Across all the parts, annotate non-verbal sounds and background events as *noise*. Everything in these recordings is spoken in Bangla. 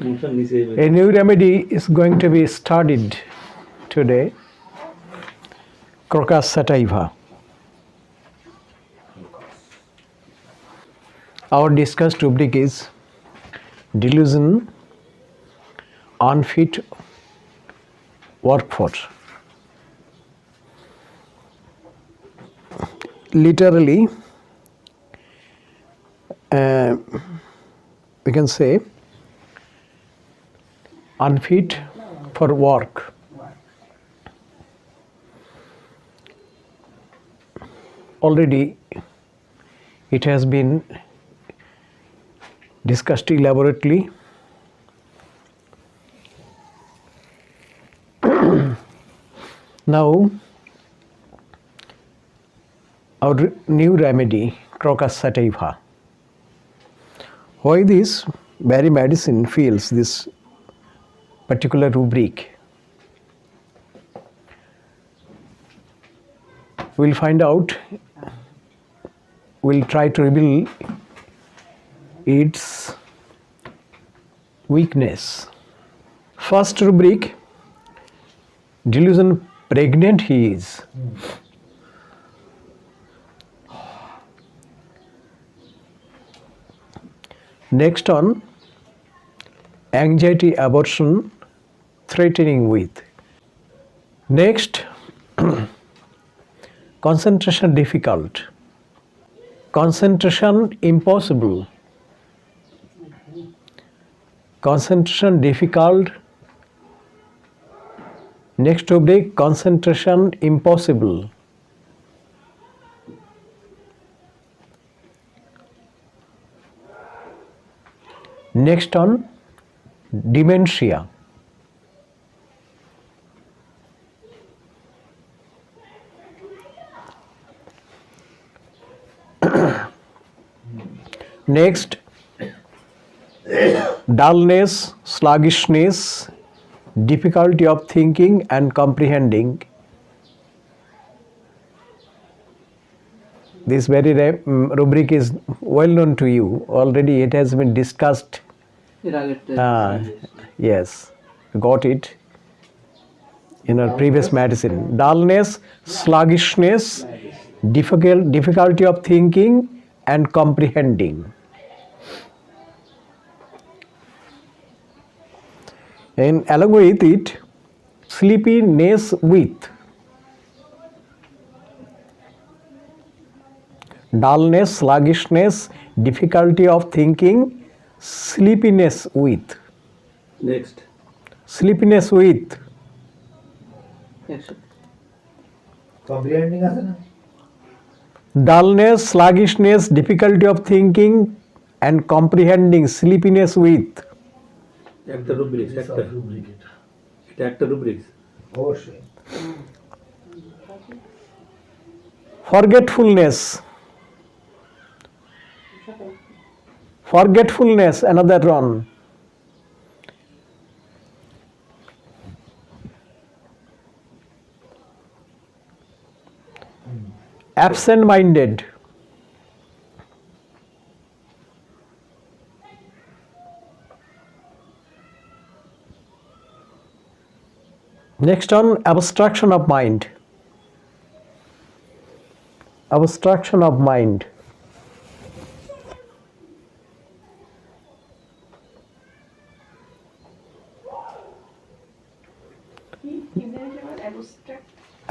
A new remedy is going to be studied today. Crocus sativa. Our discussed rubric is delusion, unfit workforce. Literally, uh, we can say unfit for work. Already it has been discussed elaborately. *clears throat* now, our new remedy, Crocus sativa. Why this very medicine feels this particular rubric? We'll find out. We'll try to reveal its weakness. First rubric delusion pregnant he is. Next on anxiety aversion threatening with. Next *clears throat* concentration difficult. Concentration impossible. Concentration difficult. Next rubric concentration impossible. Next on dementia. Next, dullness, sluggishness, difficulty of thinking and comprehending. This very mm, rubric is well known to you. Already it has been discussed. Yes, got it in our previous medicine. Dullness, sluggishness, difficult, difficulty of thinking and comprehending. And along with it, sleepiness with dullness, sluggishness, difficulty of thinking sleepiness with. Next Sleepiness with. একসাথে কম্প্রিহেন্ডিং আছে না dullness, sluggishness, difficulty of thinking and comprehending, sleepiness with, একটা রুব্রিক্স একটা রুব্রিকেট এটা একটা রুব্রিক্স অবশ্যই forgetfulness. Forgetfulness, another one. Absent minded. Next on abstraction of mind. Abstraction of mind.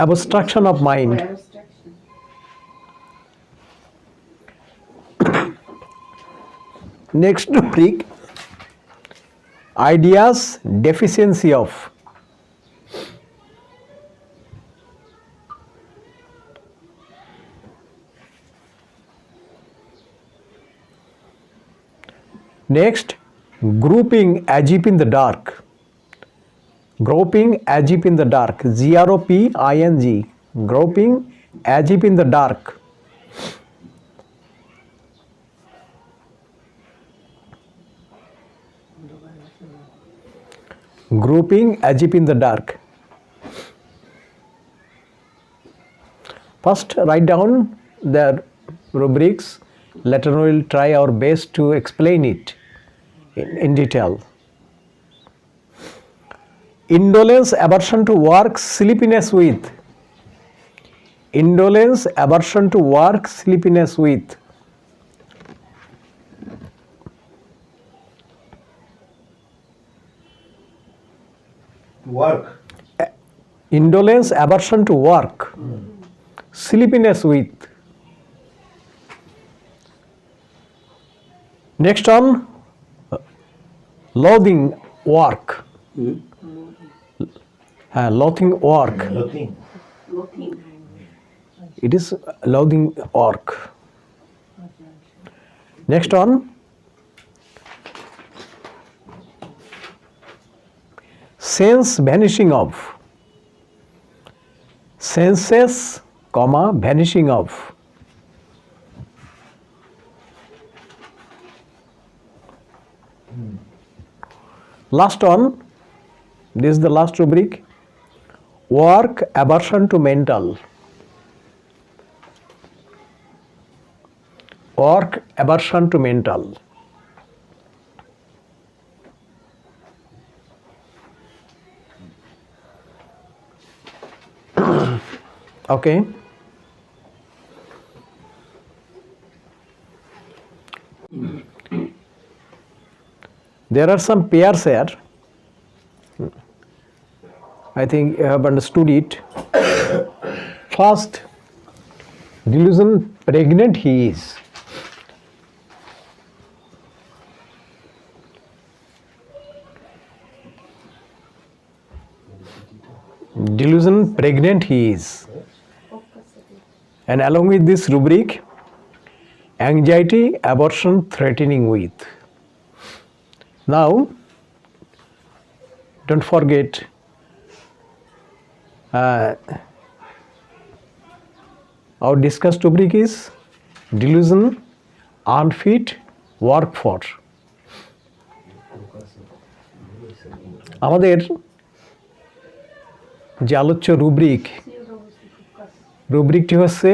Abstraction of mind. *coughs* Next rubric ideas deficiency of. Next, grouping as if in the dark. Groping as if in the dark. G R O P I N G. Groping as if in the dark. Grouping as if in the dark. First, write down the rubrics. Later, we will try our best to explain it in, in detail indolence aversion to work sleepiness with. Indolence aversion to work sleepiness with. Work. Indolence aversion to work sleepiness with. Next on uh, loathing work. Hmm. হ্যাঁ loathing work it is loathing work next one. Sense vanishing of. Senses comma vanishing of. Hmm. Last one. This is the last rubric work aversion to mental. Work aversion to mental. *coughs* Okay. There are some pairs here i think you have understood it. First delusion pregnant he is. Delusion pregnant he is. And along with this rubric anxiety abortion threatening with. Now don't forget our discussed rubric is delusion unfit work for. আমাদের যে আলোচ্য রুব্রিক, রুব্রিকটি হচ্ছে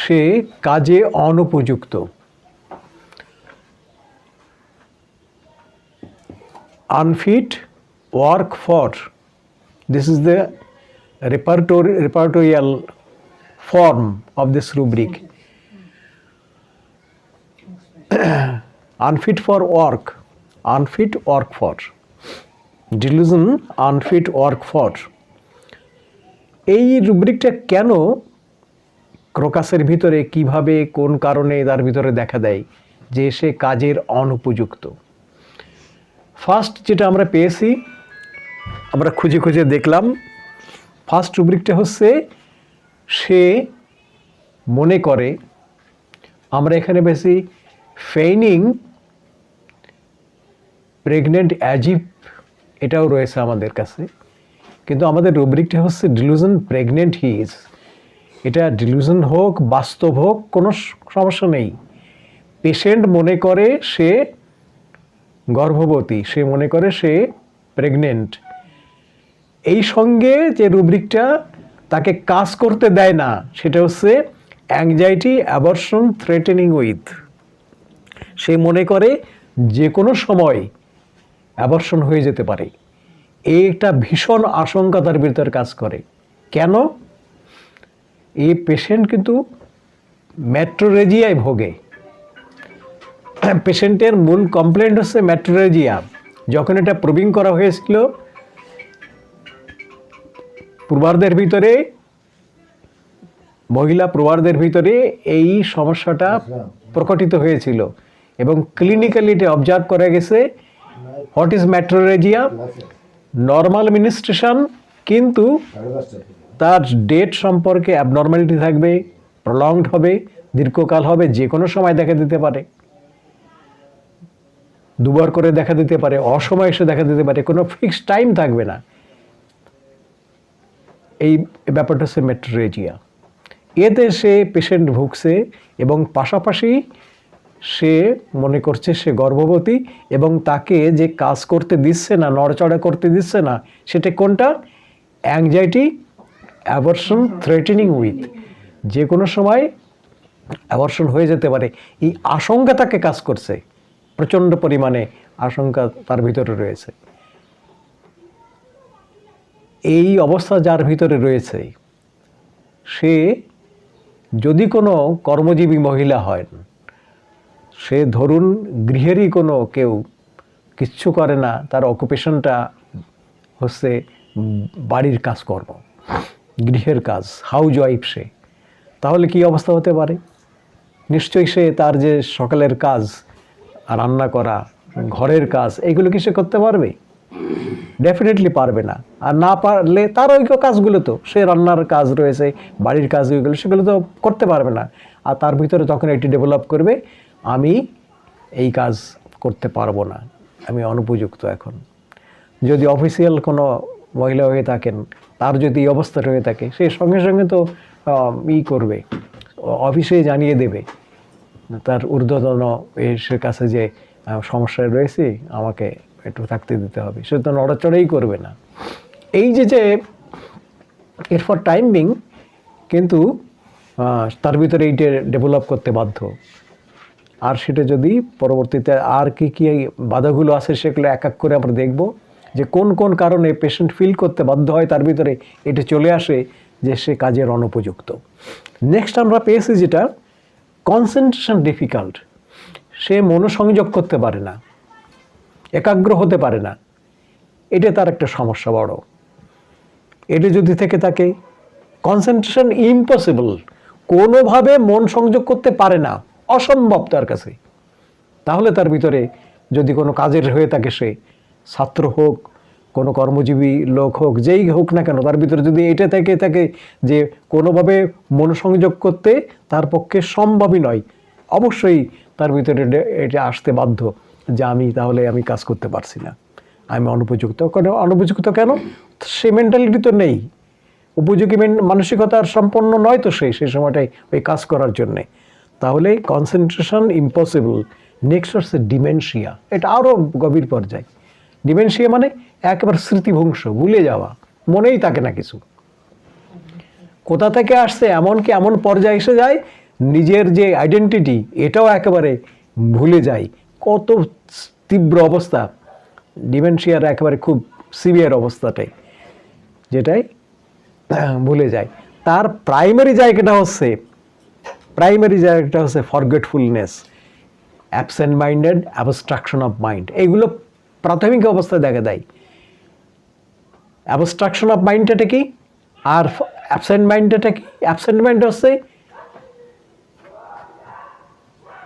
সে কাজে অনুপযুক্ত। Unfit work for. This is the repertory repertorial form of this rubric unfit for work unfit work for delusion unfit work for এই রুব্রিকটা কেন ক্রোকাসের ভিতরে কীভাবে কোন কারণে তার ভিতরে দেখা দেয় যে সে কাজের অনুপযুক্ত ফার্স্ট যেটা আমরা পেয়েছি আমরা খুঁজে খুঁজে দেখলাম ফার্স্ট রুব্রিকটা হচ্ছে, সে মনে করে, আমরা এখানে বেশি ফেইনিং প্রেগনেন্ট অ্যাজিভ এটাও রয়েছে আমাদের কাছে। কিন্তু আমাদের রুব্রিকটা হচ্ছে ডিলুশন প্রেগনেন্ট হিজ এটা ডিলুশন হোক, বাস্তব হোক, কোনো সমস্যা নেই। পেশেন্ট মনে করে সে গর্ভবতী, সে মনে করে সে প্রেগনেন্ট এই সঙ্গে যে রুব্রিকটা তাকে কাজ করতে দেয় না, সেটা হচ্ছে অ্যাংজাইটি অ্যাবর্শন থ্রেটেনিং উইথ সে মনে করে যে কোনো সময় অ্যাবর্শন হয়ে যেতে পারে। একটা ভীষণ আশঙ্কা তার ভিতরে কাজ করে। কেন? এই পেশেন্ট কিন্তু ম্যাট্রোরেজিয়ায় ভোগে। পেশেন্টের মূল কমপ্লেন্ট হচ্ছে ম্যাট্রোরেজিয়া যখন এটা প্রবিং করা হয়েছিল পূর্বার্ধের ভিতরে, মহিলা প্রবারদের ভিতরে এই সমস্যাটা প্রকটিত হয়েছিল এবং ক্লিনিক্যালি এটা অবজার্ভ করা গেছে। What is metrorrhagia normal menstruation কিন্তু। তার ডেট সম্পর্কে অ্যাবনর্মালিটি থাকবে প্রলংড হবে, দীর্ঘকাল হবে, যে কোনো সময় দেখা দিতে পারে। দুবার করে দেখা দিতে পারে, অসময় এসে দেখা দিতে পারে, কোনো ফিক্সড টাইম থাকবে না। এই ব্যাপারটা হচ্ছে মেট্রোরেজিয়া এতে সে পেশেন্ট ভুগছে এবং পাশাপাশি সে মনে করছে সে গর্ভবতী এবং তাকে যে কাজ করতে দিচ্ছে না, নড়চড়া করতে দিচ্ছে না, সেটা কোনটা? অ্যাংজাইটি অ্যাভার্সন থ্রেটেনিং উইথ যে কোনো সময় অ্যাভার্সন হয়ে যেতে পারে। এই আশঙ্কা তাকে কাজ করছে। প্রচণ্ড পরিমাণে আশঙ্কা তার ভিতরে রয়েছে। এই অবস্থা যার ভিতরে রয়েছে, সে যদি কোনো কর্মজীবী মহিলা হয় সে ধরুন গৃহেরই কোনো কেউ কিচ্ছু করে না, তার অকুপেশনটা হচ্ছে বাড়ির কাজকর্ম, গৃহের কাজ হাউজ ওয়াইফ সে, তাহলে কি অবস্থা হতে পারে? নিশ্চয়ই সে তার যে সকালের কাজ, রান্না করা, ঘরের কাজ, এগুলো কি সে করতে পারবে? ডেফিনেটলি পারবে না। আর না পারলে তার ওই কাজগুলো তো, সে রান্নার কাজ রয়েছে, বাড়ির কাজ ওইগুলো সেগুলো তো করতে পারবে না। আর তার ভিতরে তখন এটি ডেভেলপ করবে, আমি এই কাজ করতে পারব না। আমি অনুপযুক্ত এখন। যদি অফিসিয়াল কোনো মহিলা হয়ে থাকেন, তার যদি এই অবস্থা হয়ে থাকে, সে সঙ্গে সঙ্গে তো ই করবে অফিসে জানিয়ে দেবে। তার ঊর্ধ্বতন এসে কাছে যে সমস্যায় রয়েছে, আমাকে একটু থাকতে দিতে হবে। সে তো নড়াচড়াই করবে না। এই যে যে এর এরপর টাইমিং কিন্তু তার ভিতরে এইটা ডেভেলপ করতে বাধ্য। আর সেটা যদি পরবর্তীতে আর কি কি বাধাগুলো আছে সেগুলো এক এক করে আমরা দেখব যে কোন কোন কারণে পেশেন্ট ফিল করতে বাধ্য হয়, তার ভিতরে এটা চলে আসে যে সে কাজের অনুপযুক্ত। নেক্সট আমরা পেয়েছি যেটা কনসেন্ট্রেশন ডিফিকাল্ট সে মনোসংযোগ করতে পারে না। একাগ্র হতে পারে না। এটা তার একটা সমস্যা বড়। এটা যদি থেকে থাকে কনসেন্ট্রেশন ইম্পসিবল কোনোভাবে মন সংযোগ করতে পারে না, অসম্ভব তার কাছে। তাহলে তার ভিতরে যদি কোনো কাজের হয়ে থাকে সে, ছাত্র হোক, কোনো কর্মজীবী লোক হোক, যেই হোক না কেন, তার ভিতরে যদি এটা থেকে থাকে যে কোনোভাবে মনোসংযোগ করতে তার পক্ষে সম্ভবই নয়, অবশ্যই তার ভিতরে এটা আসতে বাধ্য। যে আমি তাহলে আমি কাজ করতে পারছি না। আমি অনুপযুক্ত। অনুপযুক্ত কেন? সে মেন্টালিটি তো নেই। উপযোগী মেন- মানসিকতার সম্পন্ন নয় তো সেই সেই সময়টাই ওই কাজ করার জন্যে। তাহলে কনসেন্ট্রেশন ইম্পসিবল নেক্সট হচ্ছে ডিমেনশিয়া এটা আরও গভীর পর্যায়ে। ডিমেনশিয়া মানে একেবারে স্মৃতিভংশ, ভুলে যাওয়া। মনেই থাকে না কিছু। কোথা থেকে আসছে এমনকি এমন পর্যায়ে এসে যায়? নিজের যে আইডেন্টিটি এটাও একেবারে ভুলে যায়। কত তীব্র অবস্থা। ডিমেনশিয়ার একেবারে খুব সিভিয়ার অবস্থাটাই, যেটাই ভুলে যায়। তার প্রাইমারি জায়গাটা হচ্ছে, প্রাইমারি জায়গাটা হচ্ছে forgetfulness absent minded abstraction of mind এগুলো প্রাথমিক অবস্থায় দেখা দেয়। অ্যাবস্ট্রাকশন অফ মাইন্ডটা কি? আর অ্যাবসেন্ট মাইন্ডটা কি? অ্যাবসেন্ট মাইন্ড হচ্ছে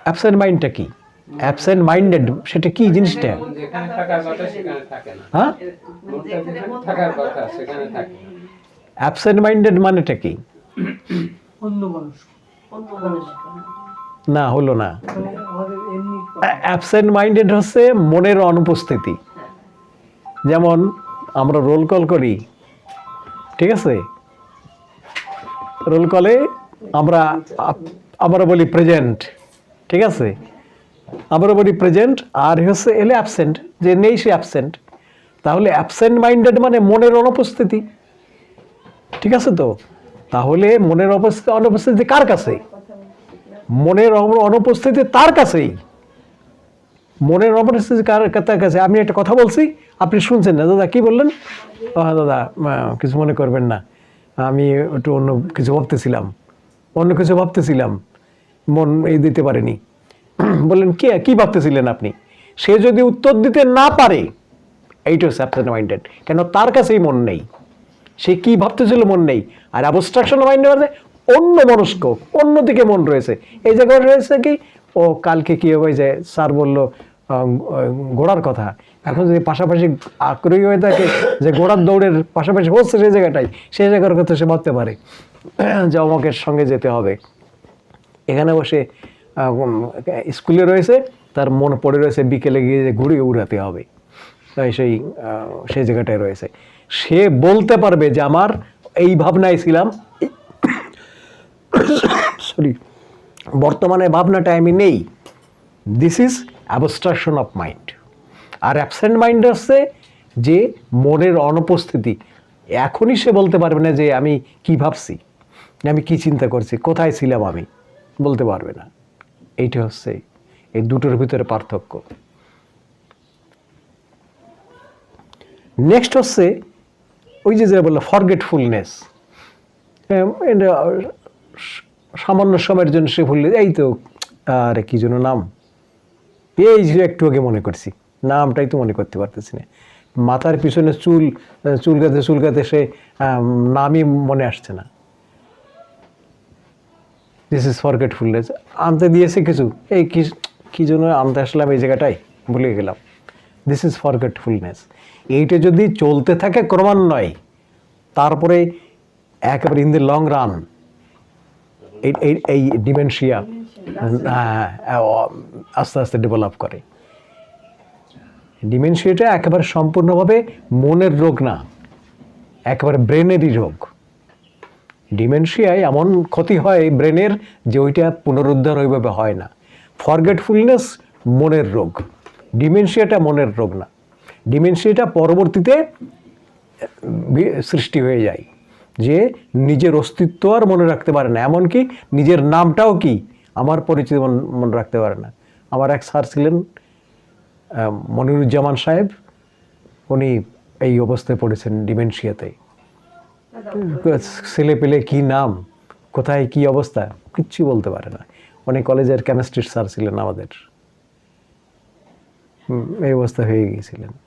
অ্যাবসেন্ট মাইন্ডটা কি? অ্যাবসেন্ট মাইন্ডেড সেটা কি জিনিসটা? হ্যাঁ। অ্যাবসেন্ট মাইন্ডেড মানেটা কি? না হলো না। অ্যাবসেন্ট মাইন্ডেড হচ্ছে মনের অনুপস্থিতি। যেমন আমরা রোল কল করি ঠিক আছে? রোল কলে আমরা আমরা বলি প্রেজেন্ট ঠিক আছে? আমরা বলি প্রেজেন্ট আর হচ্ছে এলে অ্যাবসেন্ট যে নেই সে অ্যাবসেন্ট তাহলে অ্যাবসেন্ট মাইন্ডেড মানে মনের অনুপস্থিতি। ঠিক আছে তো? তাহলে মনের অবস্থিতি অনুপস্থিতি কার কাছে? মনের অনুপস্থিতি তার কাছেই। মনের অনুপস্থিতি কার তার কাছে। আমি একটা কথা বলছি, আপনি শুনছেন না। দাদা, কি বললেন? হ্যাঁ দাদা কিছু মনে করবেন না। আমি একটু অন্য কিছু ভাবতেছিলাম। অন্য কিছু ভাবতেছিলাম। মন এই দিতে পারেনি। *clears throat* বললেন, কে? কি ভাবতেছিলেন আপনি? সে যদি উত্তর দিতে না পারে এইটা হচ্ছে অ্যাবসেন্ট মাইন্ডেড কেন তার কাছেই মন নেই। সে কি ভাবতেছিল মন নেই? আর অ্যাবস্ট্রাকশন মাইন্ডে মানে অন্য মনস্ক অন্যদিকে মন রয়েছে। এই জায়গায় রয়েছে কি? ও কালকে কি হবে? যে স্যার বলল ঘোড়ার কথা। এখন যদি পাশাপাশি আগ্রহী হয়ে থাকে যে ঘোড়ার দৌড়ের পাশাপাশি হচ্ছে সেই জায়গাটাই, সেই জায়গার কথা সে ভাবতে পারে। *clears throat* যে আমাকে সঙ্গে যেতে হবে। এখানে বসে স্কুলে রয়েছে, তার মন পড়ে রয়েছে, বিকেলে গিয়ে যে ঘুরে উড়াতে হবে। তাই সেই সেই জায়গাটায় রয়েছে। সে বলতে পারবে যে আমার এই ভাবনায় ছিলাম। সরি বর্তমানে ভাবনাটা আমি নেই। This is abstraction of mind R absent mind হচ্ছে যে মনের অনুপস্থিতি। এখনই সে বলতে পারবে না যে আমি কি ভাবছি, আমি কি চিন্তা করছি, কোথায় ছিলাম আমি, বলতে পারবে না। এইটা হচ্ছে এই দুটোর ভিতরে পার্থক্য। নেক্সট হচ্ছে ওই যে যেটা বলল ফরগেটফুলনেস সামান্য সময়ের জন্য সে ভুললে এই তো, আরে কি জন্য নাম। এই যে একটু আগে মনে করছি, নামটাই তো মনে করতে পারতেছি না। মাথার পিছনে চুল চুলকাতে চুলকাতে সে নামই মনে আসছে না। দিস ইজ ফরগেটফুলনেস আনতে দিয়েছে কিছু। এই কি কি জন্য আনতে আসলাম এই জায়গাটায়? ভুলে গেলাম। দিস ইজ ফরগেটফুলনেস এইটা যদি চলতে থাকে ক্রমান্বয়ে, তারপরে একেবারে ইন দি লং রান এই এই ডিমেনশিয়া আস্তে আস্তে ডেভেলপ করে। ডিমেনশিয়াটা একেবারে সম্পূর্ণভাবে মনের রোগ না, একেবারে ব্রেনেরই রোগ। ডিমেনশিয়ায় এমন ক্ষতি হয় ব্রেনের যে ওইটা পুনরুদ্ধার ওইভাবে হয় না। ফরগেটফুলনেস মনের রোগ। ডিমেনশিয়াটা মনের রোগ না। ডিমেনশিয়াটা পরবর্তীতে সৃষ্টি হয়ে যায় যে নিজের অস্তিত্ব আর মনে রাখতে পারে না। এমনকি নিজের নামটাও কি আমার পরিচিত মন- রাখতে পারে না। আমার এক স্যার ছিলেন মনিরুজ্জামান সাহেব, উনি এই অবস্থায় পড়েছেন ডিমেনশিয়াতে। ছেলে পেলে কি নাম? কোথায় কি অবস্থা? কিচ্ছু বলতে পারে না। অনেক কলেজের কেমিস্ট্রির স্যার ছিলেন আমাদের। এই অবস্থা হয়ে গিয়েছিলেন।